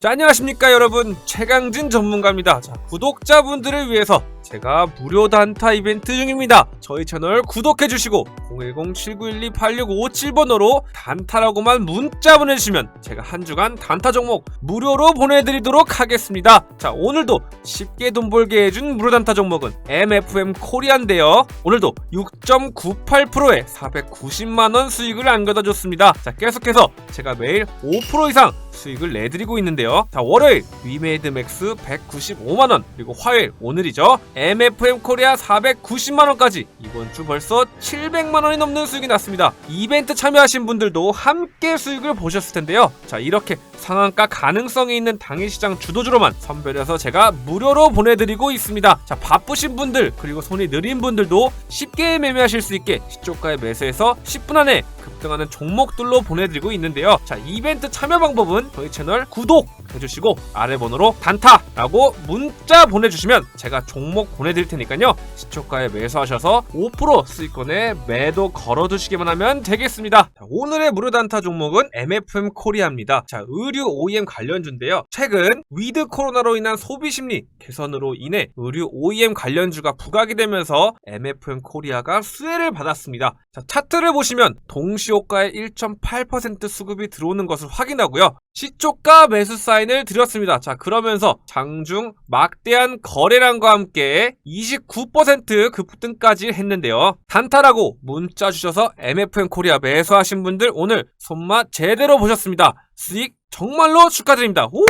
자, 안녕하십니까 여러분. 최강진 전문가입니다. 자, 구독자분들을 위해서 제가 무료 단타 이벤트 중입니다 저희 채널 구독해주시고 010-7912-8657번호로 단타라고만 문자 보내주시면 제가 한 주간 단타 종목 무료로 보내드리도록 하겠습니다 자 오늘도 쉽게 돈 벌게 해준 무료 단타 종목은 MFM 코리아인데요 오늘도 6.98%의 490만원 수익을 안겨다 줬습니다 자 계속해서 제가 매일 5% 이상 수익을 내드리고 있는데요. 자, 월요일 위메이드 맥스 195만원, 그리고 화요일 오늘이죠. MFM 코리아 490만원까지 이번 주 벌써 700만원이 넘는 수익이 났습니다. 이벤트 참여하신 분들도 함께 수익을 보셨을 텐데요. 자, 이렇게 상한가 가능성이 있는 당일시장 주도주로만 선별해서 제가 무료로 보내드리고 있습니다. 자, 바쁘신 분들, 그리고 손이 느린 분들도 쉽게 매매하실 수 있게 시초가에 매수해서 10분 안에 급등하는 종목들로 보내드리고 있는데요. 자, 이벤트 참여 방법은 저희 채널 구독 해주시고 아래 번호로 단타라고 문자 보내주시면 제가 종목 보내드릴 테니까요. 시초가에 매수하셔서 5% 수익권에 매도 걸어두시기만 하면 되겠습니다. 자, 오늘의 무료 단타 종목은 MFM 코리아입니다. 자, 의류 OEM 관련주인데요. 최근 위드 코로나로 인한 소비 심리 개선으로 인해 의류 OEM 관련주가 부각이 되면서 MFM 코리아가 수혜를 받았습니다. 자, 차트를 보시면 동시호가의 1.8% 수급이 들어오는 것을 확인하고요. 시초가 매수 사인을 드렸습니다. 자, 그러면서 장중 막대한 거래량과 함께 29% 급등까지 했는데요. 단타라고 문자 주셔서 MFM 코리아 매수하신 분들 오늘 손맛 제대로 보셨습니다. 수익 정말로 축하드립니다. 오!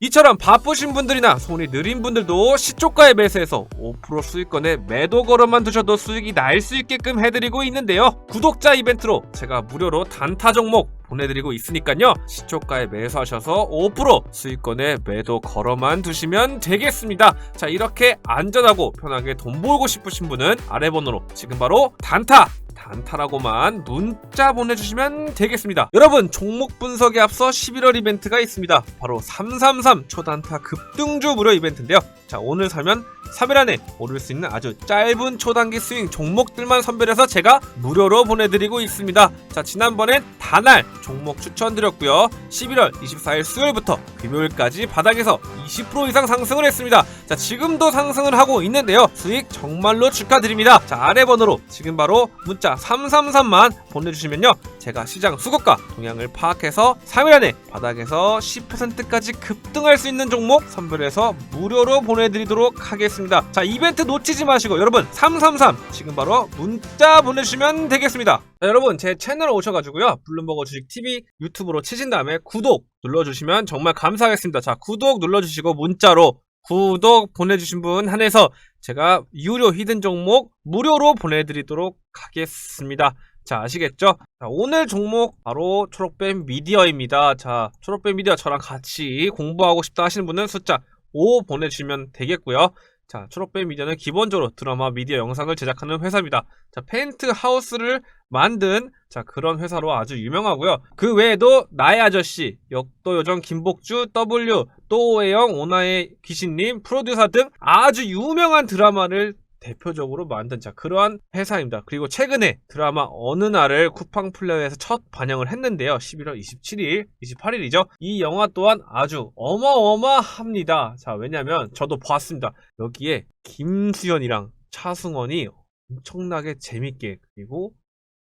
이처럼 바쁘신 분들이나 손이 느린 분들도 시초가에 매수해서 5% 수익권에 매도 걸어만 두셔도 수익이 날 수 있게끔 해드리고 있는데요. 구독자 이벤트로 제가 무료로 단타 종목 보내드리고 있으니까요. 시초가에 매수하셔서 5% 수익권에 매도 걸어만 두시면 되겠습니다. 자, 이렇게 안전하고 편하게 돈 벌고 싶으신 분은 아래 번호로 지금 바로 단타 단타라고만 문자 보내주시면 되겠습니다. 여러분 종목 분석에 앞서 11월 이벤트가 있습니다. 바로 333 초단타 급등주 무료 이벤트인데요. 자 오늘 사면 3일 안에 오를 수 있는 아주 짧은 초단기 스윙 종목들만 선별해서 제가 무료로 보내드리고 있습니다. 자 지난번엔 단알 종목 추천드렸고요. 11월 24일 수요일부터 금요일까지 바닥에서 20% 이상 상승을 했습니다. 자 지금도 상승을 하고 있는데요. 수익 정말로 축하드립니다. 자 아래 번호로 지금 바로 문자 333만 보내주시면요. 제가 시장 수급과 동향을 파악해서 3일 안에 바닥에서 10%까지 급등할 수 있는 종목 선별해서 무료로 보내드리도록 하겠습니다. 자 이벤트 놓치지 마시고 여러분 333 지금 바로 문자 보내주시면 되겠습니다. 자, 여러분 제 채널 오셔가지고요. 블룸버거 주식 TV 유튜브로 치신 다음에 구독 눌러주시면 정말 감사하겠습니다. 자 구독 눌러주시고 문자로 구독 보내주신 분 한해서 제가 유료 히든 종목 무료로 보내드리도록 하겠습니다. 자, 아시겠죠? 자, 오늘 종목 바로 초록뱀 미디어입니다. 자, 초록뱀 미디어 저랑 같이 공부하고 싶다 하시는 분은 숫자 5 보내주시면 되겠고요. 자, 초록뱀 미디어는 기본적으로 드라마 미디어 영상을 제작하는 회사입니다. 자, 펜트 하우스를 만든 자 그런 회사로 아주 유명하고요. 그 외에도 나의 아저씨, 역도 요정 김복주, W, 또오해영, 오나의 귀신님, 프로듀서 등 아주 유명한 드라마를 대표적으로 만든 자 그러한 회사입니다. 그리고 최근에 드라마 어느 날을 쿠팡 플레이에서 첫 반영을 했는데요. 11월 27일, 28일이죠. 이 영화 또한 아주 어마어마합니다. 자 왜냐면 저도 봤습니다. 여기에 김수현이랑 차승원이 엄청나게 재밌게 그리고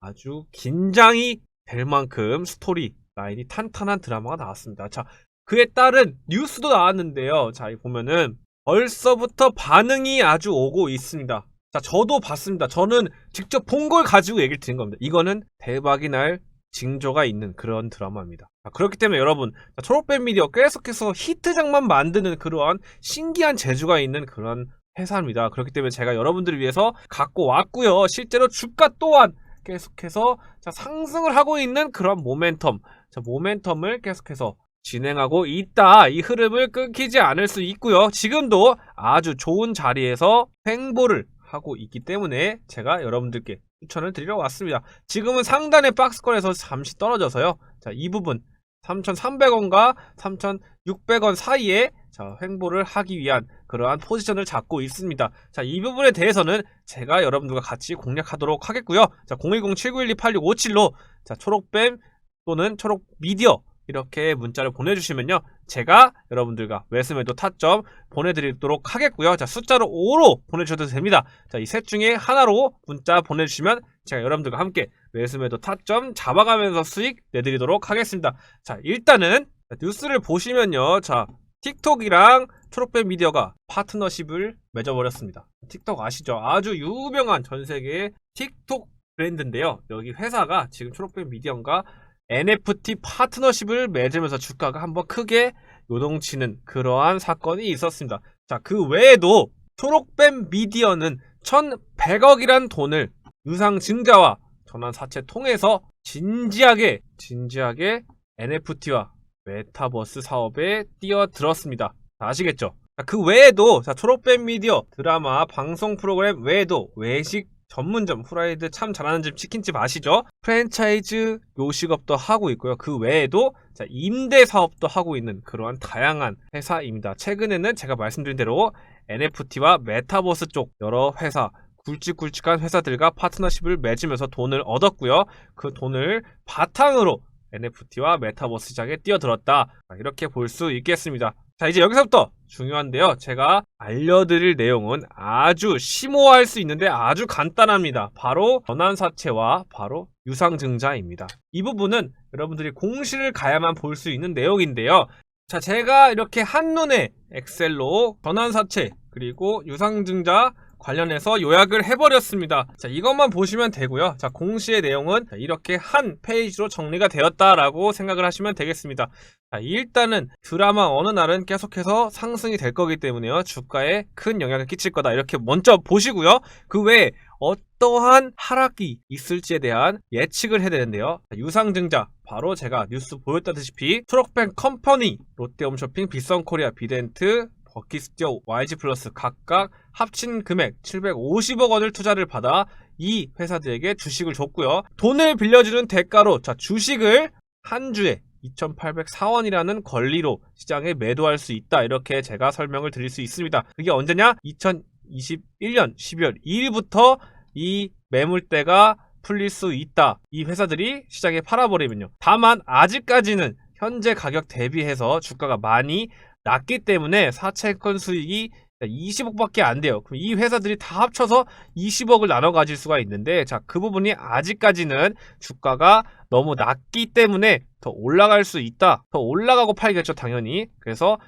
아주 긴장이 될 만큼 스토리 라인이 탄탄한 드라마가 나왔습니다. 자, 그에 따른 뉴스도 나왔는데요. 자, 이 보면은 벌써부터 반응이 아주 오고 있습니다. 자, 저도 봤습니다. 저는 직접 본 걸 가지고 얘기를 드린 겁니다. 이거는 대박이 날 징조가 있는 그런 드라마입니다. 자, 그렇기 때문에 여러분, 자, 초록뱀 미디어 계속해서 히트작만 만드는 그러한 신기한 재주가 있는 그런 회사입니다. 그렇기 때문에 제가 여러분들을 위해서 갖고 왔고요. 실제로 주가 또한 계속해서 자, 상승을 하고 있는 그런 모멘텀, 자, 모멘텀을 계속해서 진행하고 있다. 이 흐름을 끊기지 않을 수 있고요. 지금도 아주 좋은 자리에서 횡보를 하고 있기 때문에 제가 여러분들께 추천을 드리러 왔습니다. 지금은 상단의 박스권에서 잠시 떨어져서요. 자, 이 부분 3,300원과 3,600원 사이에 자, 횡보를 하기 위한 그러한 포지션을 잡고 있습니다. 자, 이 부분에 대해서는 제가 여러분들과 같이 공략하도록 하겠고요. 자, 010-7912-8657로 자, 초록뱀 또는 초록 미디어 이렇게 문자를 보내주시면요. 제가 여러분들과 매수매도 타점 보내드리도록 하겠고요. 자, 숫자로 5로 보내주셔도 됩니다. 자, 이 셋 중에 하나로 문자 보내주시면 제가 여러분들과 함께 매수매도 타점 잡아가면서 수익 내드리도록 하겠습니다. 자, 일단은 뉴스를 보시면요. 자, 틱톡이랑 초록뱀 미디어가 파트너십을 맺어버렸습니다. 틱톡 아시죠? 아주 유명한 전 세계의 틱톡 브랜드인데요. 여기 회사가 지금 초록뱀 미디어가 NFT 파트너십을 맺으면서 주가가 한번 크게 요동치는 그러한 사건이 있었습니다. 자, 그 외에도 초록뱀 미디어는 1100억이란 돈을 유상 증자와 전환 사채 통해서 진지하게, 진지하게 NFT와 메타버스 사업에 뛰어들었습니다. 자, 아시겠죠? 자, 그 외에도, 자, 초록뱀 미디어, 드라마, 방송 프로그램 외에도 외식 전문점, 후라이드 참 잘하는 집 치킨집 아시죠? 프랜차이즈 요식업도 하고 있고요. 그 외에도 자, 임대 사업도 하고 있는 그러한 다양한 회사입니다. 최근에는 제가 말씀드린 대로 NFT와 메타버스 쪽 여러 회사, 굵직굵직한 회사들과 파트너십을 맺으면서 돈을 얻었고요. 그 돈을 바탕으로 NFT와 메타버스 시장에 뛰어들었다. 자, 이렇게 볼 수 있겠습니다. 자, 이제 여기서부터 중요한데요. 제가 알려드릴 내용은 아주 심오할 수 있는데 아주 간단합니다. 바로 전환사채와 바로 유상증자입니다. 이 부분은 여러분들이 공시를 가야만 볼 수 있는 내용인데요. 자, 제가 이렇게 한눈에 엑셀로 전환사채 그리고 유상증자 관련해서 요약을 해버렸습니다. 자, 이것만 보시면 되고요. 자, 공시의 내용은 이렇게 한 페이지로 정리가 되었다라고 생각을 하시면 되겠습니다. 자, 일단은 드라마 어느 날은 계속해서 상승이 될 거기 때문에요. 주가에 큰 영향을 끼칠 거다. 이렇게 먼저 보시고요. 그 외에 어떠한 하락이 있을지에 대한 예측을 해야 되는데요. 자, 유상증자 바로 제가 뉴스 보였다시피 초록뱅 컴퍼니, 롯데홈쇼핑, 비선코리아, 비덴트, 버키스티어, YG 플러스 각각 합친 금액 750억 원을 투자를 받아 이 회사들에게 주식을 줬고요. 돈을 빌려주는 대가로 자 주식을 한 주에 2,804원이라는 권리로 시장에 매도할 수 있다. 이렇게 제가 설명을 드릴 수 있습니다. 그게 언제냐? 2021년 12월 2일부터 이 매물대가 풀릴 수 있다. 이 회사들이 시장에 팔아버리면요. 다만 아직까지는 현재 가격 대비해서 주가가 많이 낮기 때문에 사채권 수익이 20억밖에 안 돼요. 그럼 이 회사들이 다 합쳐서 20억을 나눠 가질 수가 있는데, 자, 그 부분이 아직까지는 주가가 너무 낮기 때문에 더 올라갈 수 있다. 더 올라가고 팔겠죠, 당연히. 그래서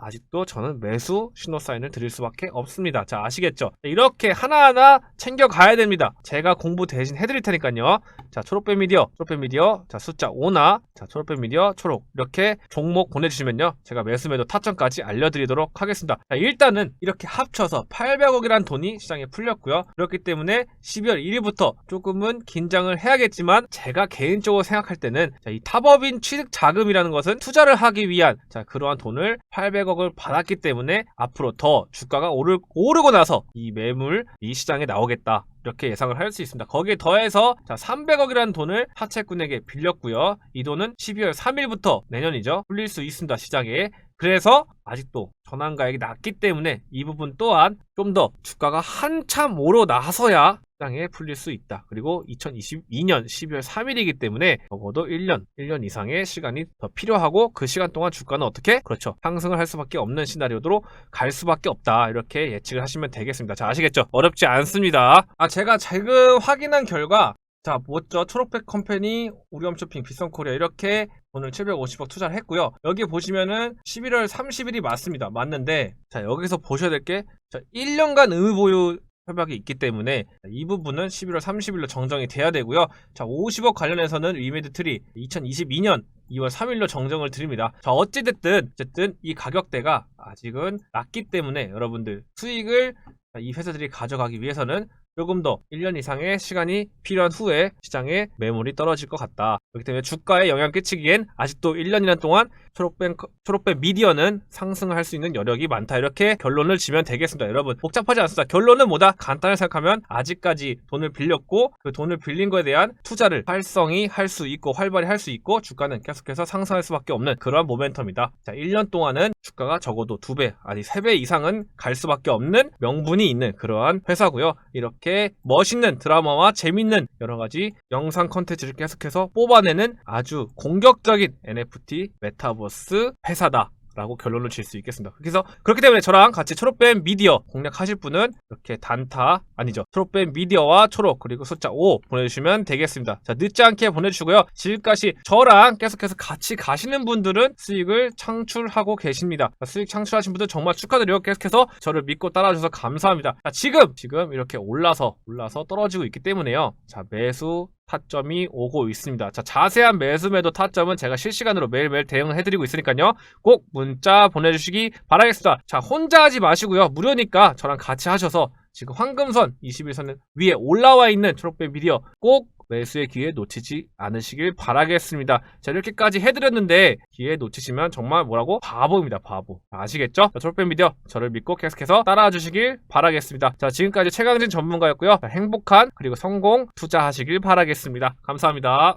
아직도 저는 매수 신호 사인을 드릴 수밖에 없습니다. 자, 아시겠죠? 이렇게 하나하나 챙겨가야 됩니다. 제가 공부 대신 해드릴 테니까요. 자, 초록뱀 미디어, 초록뱀 미디어, 자, 숫자 5나, 자, 초록뱀 미디어, 초록. 이렇게 종목 보내주시면요. 제가 매수 매도 타점까지 알려드리도록 하겠습니다. 자, 일단은 이렇게 합쳐서 800억이란 돈이 시장에 풀렸고요. 그렇기 때문에 12월 1일부터 조금은 긴장을 해야겠지만, 제가 개인적으로 생각할 때는, 자, 이 탑업인 취득 자금이라는 것은 투자를 하기 위한, 자, 그러한 돈을 800억을 받았기 때문에 앞으로 더 주가가 오르, 오르고 나서 이 매물, 이 시장에 나오겠다. 이렇게 예상을 할 수 있습니다. 거기에 더해서 자 300억이라는 돈을 하채꾼에게 빌렸고요. 이 돈은 12월 3일부터 내년이죠. 풀릴 수 있습니다. 시장에. 그래서 아직도 전환 가액이 낮기 때문에 이 부분 또한 좀 더 주가가 한참 오르 나서야 시장에 풀릴 수 있다. 그리고 2022년 12월 3일이기 때문에 적어도 1년, 1년 이상의 시간이 더 필요하고 그 시간 동안 주가는 어떻게? 그렇죠. 상승을 할 수밖에 없는 시나리오로 갈 수밖에 없다. 이렇게 예측을 하시면 되겠습니다. 자, 아시겠죠? 어렵지 않습니다. 아, 제가 지금 확인한 결과 자, 뭐죠? 초록백 컴퍼니, 우리엄쇼핑, 비선코리아 이렇게 오늘 750억 투자를 했고요. 여기 보시면은 11월 30일이 맞습니다. 맞는데 자, 여기서 보셔야 될게 자, 1년간 의무 보유 협약이 있기 때문에 이 부분은 11월 30일로 정정이 돼야 되고요. 자, 50억 관련해서는 위메드 트리 2022년 2월 3일로 정정을 드립니다. 자, 어찌됐든, 어쨌든 이 가격대가 아직은 낮기 때문에 여러분들 수익을 이 회사들이 가져가기 위해서는 조금 더 1년 이상의 시간이 필요한 후에 시장에 매물이 떨어질 것 같다. 그렇기 때문에 주가에 영향 끼치기엔 아직도 1년이란 동안 초록뱀, 초록뱀 미디어는 상승을 할 수 있는 여력이 많다. 이렇게 결론을 지면 되겠습니다. 여러분, 복잡하지 않습니다. 결론은 뭐다? 간단히 생각하면 아직까지 돈을 빌렸고 그 돈을 빌린 거에 대한 투자를 활성이 할수 있고 활발히 할 수 있고 주가는 계속해서 상승할 수밖에 없는 그러한 모멘텀이다. 자, 1년 동안은 주가가 적어도 2배, 아니 3배 이상은 갈 수밖에 없는 명분이 있는 그러한 회사고요. 이렇게 이렇게 멋있는 드라마와 재밌는 여러 가지 영상 컨텐츠를 계속해서 뽑아내는 아주 공격적인 NFT 메타버스 회사다. 라고 결론을 질 수 있겠습니다. 그래서 그렇기 때문에 저랑 같이 초록뱀 미디어 공략하실 분은 이렇게 단타 아니죠. 초록뱀 미디어와 초록 그리고 숫자 5 보내주시면 되겠습니다. 자 늦지 않게 보내주시고요. 지금까지 저랑 계속해서 같이 가시는 분들은 수익을 창출하고 계십니다. 자, 수익 창출하신 분들 정말 축하드려요. 계속해서 저를 믿고 따라주셔서 감사합니다. 자 지금 지금 이렇게 올라서 올라서 떨어지고 있기 때문에요. 자 매수 타점이 오고 있습니다. 자, 자세한 매수 매도 타점은 제가 실시간으로 매일매일 대응을 해드리고 있으니까요. 꼭 문자 보내주시기 바라겠습니다. 자, 혼자 하지 마시고요. 무료니까 저랑 같이 하셔서 지금 황금선 21선은 위에 올라와 있는 초록뱀 미디어 꼭 매수의 기회 놓치지 않으시길 바라겠습니다. 자, 이렇게까지 해드렸는데 기회 놓치시면 정말 뭐라고? 바보입니다, 바보. 아시겠죠? 자, 초록뱀 미디어 저를 믿고 계속해서 따라와 주시길 바라겠습니다. 자, 지금까지 최강진 전문가였고요. 자, 행복한 그리고 성공 투자하시길 바라겠습니다. 감사합니다.